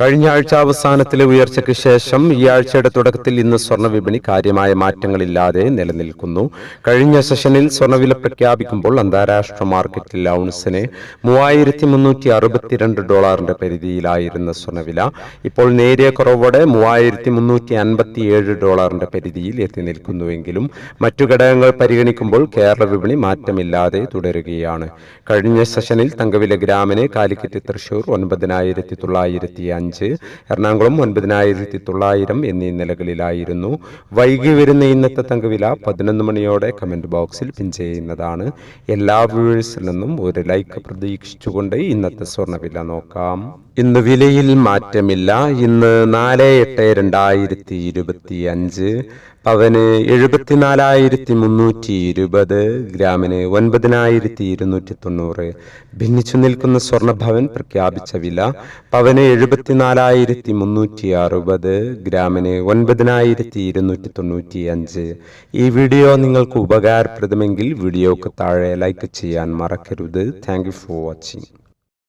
കഴിഞ്ഞ ആഴ്ച അവസാനത്തിലെ ഉയർച്ചയ്ക്ക് ശേഷം ഈ ആഴ്ചയുടെ തുടക്കത്തിൽ ഇന്ന് സ്വർണ വിപണി കാര്യമായ മാറ്റങ്ങളില്ലാതെ നിലനിൽക്കുന്നു. കഴിഞ്ഞ സെഷനിൽ സ്വർണവില പ്രഖ്യാപിക്കുമ്പോൾ അന്താരാഷ്ട്ര മാർക്കറ്റിൽ ഔൺസിന് മൂവായിരത്തി മുന്നൂറ്റി അറുപത്തിരണ്ട് ഡോളറിന്റെ പരിധിയിലായിരുന്ന സ്വർണവില ഇപ്പോൾ നേരിയ കുറവോടെ മൂവായിരത്തി മുന്നൂറ്റി അൻപത്തി ഏഴ് ഡോളറിന്റെ പരിധിയിൽ എത്തി നിൽക്കുന്നുവെങ്കിലും മറ്റു ഘടകങ്ങൾ പരിഗണിക്കുമ്പോൾ കേരള വിപണി മാറ്റമില്ലാതെ തുടരുകയാണ്. കഴിഞ്ഞ സെഷനിൽ തങ്കവില ഗ്രാമിന് കാലിക്കറ്റ് തൃശൂർ ഒൻപതിനായിരത്തി തൊള്ളായിരത്തി അഞ്ച് എറണാകുളം ഒൻപതിനായിരത്തി തൊള്ളായിരം എന്നീ നിലകളിലായിരുന്നു. വൈകി വരുന്ന ഇന്നത്തെ തങ്കവില പതിനൊന്ന് മണിയോടെ കമന്റ് ബോക്സിൽ പിൻ ചെയ്യുന്നതാണ്. എല്ലാ വ്യൂവേഴ്സിൽ നിന്നും ഒരു ലൈക്ക് പ്രതീക്ഷിച്ചുകൊണ്ട് ഇന്നത്തെ സ്വർണവില നോക്കാം. ഇന്ന് വിലയിൽ മാറ്റമില്ല. ഇന്ന് നാല് എട്ട് രണ്ടായിരത്തി ഇരുപത്തി അഞ്ച് പവന് എഴുപത്തിനാലായിരത്തി മുന്നൂറ്റി ഇരുപത് ഗ്രാമിന് ഒൻപതിനായിരത്തി ഇരുന്നൂറ്റി തൊണ്ണൂറ് ഭിന്നിച്ചു നിൽക്കുന്ന സ്വർണഭവൻ പ്രഖ്യാപിച്ച വില പവന് എഴുപത്തിനാലായിരത്തി മുന്നൂറ്റി അറുപത് ഗ്രാമിന് ഒൻപതിനായിരത്തി ഇരുന്നൂറ്റി തൊണ്ണൂറ്റി അഞ്ച് ഈ വീഡിയോ നിങ്ങൾക്ക് ഉപകാരപ്രദമെങ്കിൽ വീഡിയോക്ക് താഴെ ലൈക്ക് ചെയ്യാൻ മറക്കരുത്. Thank you for watching.